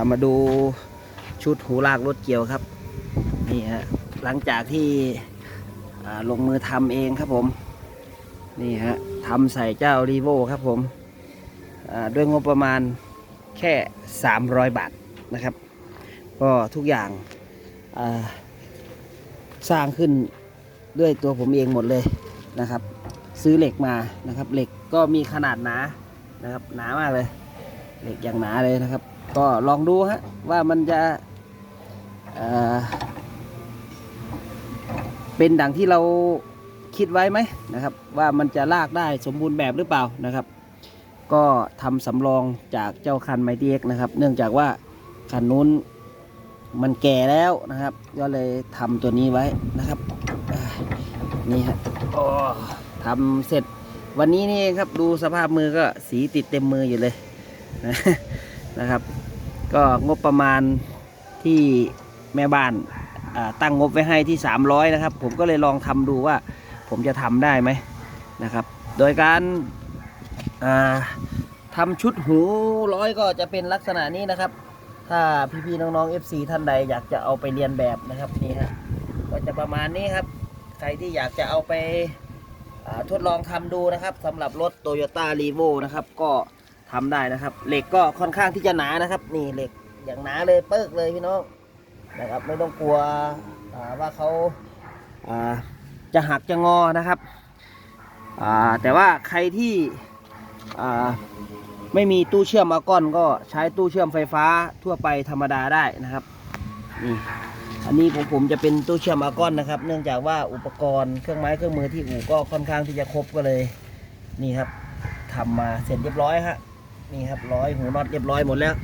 ามาดูชุดหูลากรถเกี่ยวครับ นี่ฮะหลังจากที่ลงมือทำเองครับผม นี่ฮะทำใส่เจ้ารีโวครับผมด้วยงบประมาณแค่ 300 บาทนะครับ ก็ทุกอย่างาสร้างขึ้นด้วยตัวผมเองหมดเลยนะครับ ซื้อเหล็กมานะครับ เหล็กก็มีขนาดหนานะครับ หนามากเลย เหล็กอย่างหนาเลยนะครับ ก็ลองดูฮะว่ามันจะเเป็นดังที่เราคิดไว้ไหมนะครับ ว่ามันจะลากได้สมบูรณ์แบบหรือเปล่านะครับ ก็ทำสำรองจากเจ้าคันไมทีเอ็กนะครับ เนื่องจากว่าคันนู้นมันแก่แล้วนะครับ ก็เลยทำตัวนี้ไว้นะครับนี่ฮะโอ้ทำเสร็จวันนี้นี่ครับดูสภาพมือก็สีติดเต็มมืออยู่เลยนะครับ ก็งบประมาณที่แม่บ้านตั้งงบไว้ให้ที่ 300 นะครับ ผมก็เลยลองทำดูว่าผมจะทำได้ไหมนะครับ โดยการาทำชุดหูร้อยก็จะเป็นลักษณะนี้นะครับ ถ้าพี่ๆน้องๆ FC ท่านใดอยากจะเอาไปเรียนแบบนะครับนี่ฮะก็จะประมาณนี้ครับ ใครที่อยากจะเอาไปาทดลองทำดูนะครับสำหรับรถ Toyota r e v o นะครับก็ ทำได้นะครับ เหล็กก็ค่อนข้างที่จะหนานะครับ นี่เหล็กอย่างหนาเลยเปิกเลยพี่น้องนะครับ ไม่ต้องกลัวว่าเขาจะหักจะงอนะครับแต่ว่าใครที่ไม่มีตู้เชื่อมอากอนก็ใช้ตู้เชื่อมไฟฟ้าทั่วไปธรรมดาได้นะครับนี่อันนี้ของผมจะเป็นตู้เชื่อมอากอนนะครับ เนื่องจากว่าอุปกรณ์เครื่องไม้เครื่องมือที่อู่ก็ค่อนข้างที่จะครบก็เลย นี่ครับทำมาเสร็จเรียบร้อยฮะ นี่ครับร้อยหูน็อตเรียบร้อยหมดแล้ว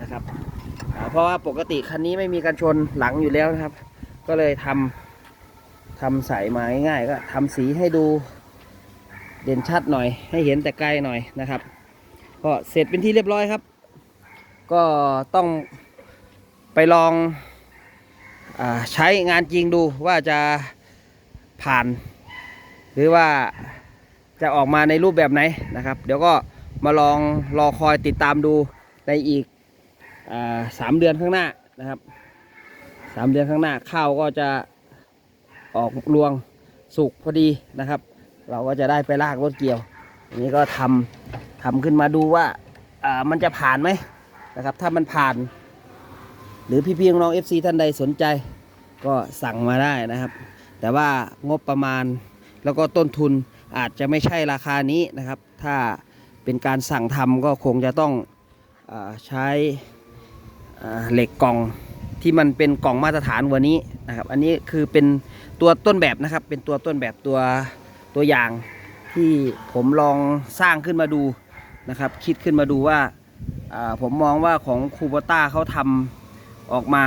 นะครับเพราะว่าปกติคันนี้ไม่มีกันชนหลังอยู่แล้วนะครับ ก็เลยทำทำใส่มาง่ายๆก็ทำสีให้ดูเด่นชัดหน่อย ให้เห็นแต่ไกลหน่อยนะครับ ก็เสร็จเป็นที่เรียบร้อยครับ ก็ต้องไปลองอใช้งานจริงดูว่าจะผ่าน หรือว่าจะออกมาในรูปแบบไหนนะครับ เดี๋ยวก็ มาลองรอคอยติดตามดูในอีกสามเดือนข้างหน้านะครับสามเดือนข้างหน้าข้าวก็จะออกรวงสุกพอดีนะครับ เราก็จะได้ไปลากรถเกี่ยวนนี้ก็ทำทำขึ้นมาดูว่ามันจะผ่านไหมนะครับ ถ้ามันผ่าน หรือพี่ๆน้องๆ FC ท่านใดสนใจ ก็สั่งมาได้นะครับ แต่ว่างบประมาณแล้วก็ต้นทุนอาจจะไม่ใช่ราคานี้นะครับ ถ้า เป็นการสั่งทำก็คงจะต้องอใช้เหล็กกล่องที่มันเป็นกล่องมาตรฐานว่านี้นะครับ อันนี้คือเป็นตัวต้นแบบนะครับ เป็นตัวต้นแบบตัวตัวอย่างที่ผมลองสร้างขึ้นมาดูนะครับ คิดขึ้นมาดูว่าาผมมองว่าของคูบต้าเขาทำออกมา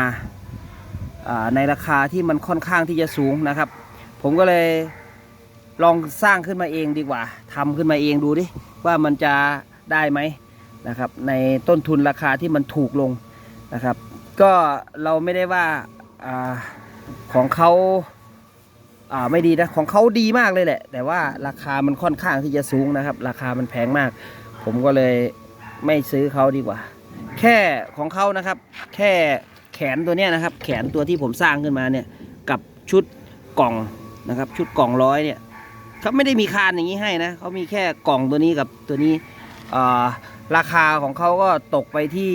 าในราคาที่มันค่อนข้างที่จะสูงนะครับ ผมก็เลย ลองสร้างขึ้นมาเองดีกว่าทำขึ้นมาเองดูดิว่ามันจะได้ไหมนะครับ ในต้นทุนราคาที่มันถูกลงนะครับ ก็เราไม่ได้ว่าอาของเขาอาไม่ดีนะของเขาดีมากเลยแหละ แต่ว่าราคามันค่อนข้างที่จะสูงนะครับ ราคามันแพงมาก ผมก็เลยไม่ซื้อเขาดีกว่า แค่ของเขานะครับ แค่แขนตัวเนี้ยนะครับ แขนตัวที่ผมสร้างขึ้นมาเนี่ยกับชุดกล่องนะครับ ชุดกล่องร้อยเนี่ย เขาไม่ได้มีคานอย่างนี้ให้นะเขามีแค่กล่องตัวนี้กับตัวนี้ราคาของเขาก็ตกไปที่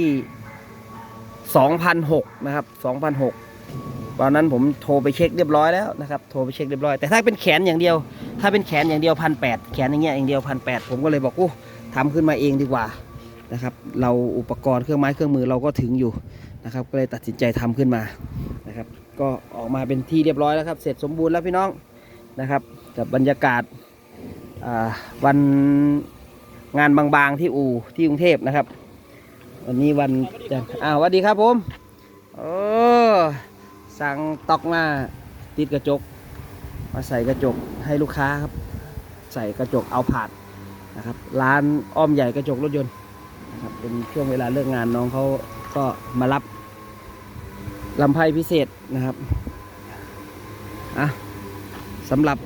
2,006นะครับ2,006ตอนนั้นผมโทรไปเช็คเรียบร้อยแล้วนะครับโทรไปเช็คเรียบร้อยแต่ถ้าเป็นแขนอย่างเดียว ถ้าเป็นแขนอย่างเดียวพันแปดแขนอย่างเงี้ยอย่างเดียวพันแปดผมก็เลยบอกโอ้ทำขึ้นมาเองดีกว่านะครับ เราอุปกรณ์เครื่องไม้เครื่องมือเราก็ถึงอยู่นะครับ ก็เลยตัดสินใจทำขึ้นมานะครับ ก็ออกมาเป็นที่เรียบร้อยแล้วครับ เสร็จสมบูรณ์แล้วพี่น้องนะครับ กับบรรยากาศาวันงานบางๆที่อู่ที่กรุงเทพนะครับ วันนี้วันจันทร์อ้าวสวัสดีครับผมโอ้สั่งตอกมาติดกระจก มาใส่กระจกให้ลูกค้าครับ ใส่กระจกเอาผาดนะครับ ร้านอ้อมใหญ่กระจกรถยนต์นะครับเป็นช่วงเวลาเลิกงานน้องเขาก็มารับลำไพ่พิเศษนะครับอะ สำหรับ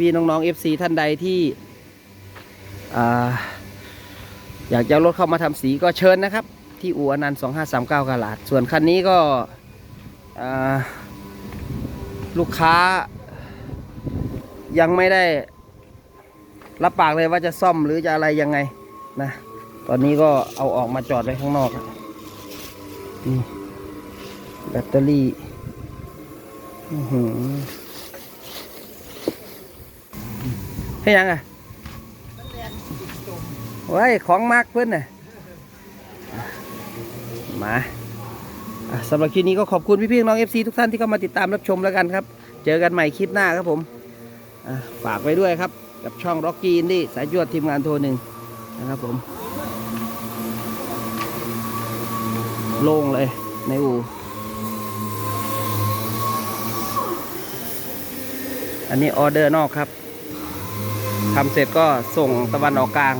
พี่ๆน้องๆ FC ท่านใดที่ออยากจะรถเข้ามาทำสีก็เชิญนะครับ ที่อู่อนันต์2539กาลาด ส่วนคันนี้ก็ลูกค้ายังไม่ได้รับปากเลยว่าจะซ่อมหรือจะอะไรยังไงนะ ตอนนี้ก็เอาออกมาจอดไว้ข้างนอกนี่แบตเตอรี่อื้อหือ ให้ยังอะไว้ยของมากเพื่อนน่ะมาสำหรับคลิปนี้ก็ขอบคุณพี่ๆน้อง FC ทุกท่านที่เข้ามาติดตามรับชมแล้วกันครับ เจอกันใหม่คลิปหน้าครับผมฝากไว้ด้วยครับ กับช่อง Rocky Indie สายจวดทีมงานโทรหนึ่งนะครับผมโล่งเลยในอู่อันนี้ออเดอร์นอกครับ ทำเสร็จก็ส่งตะวันออกกลาง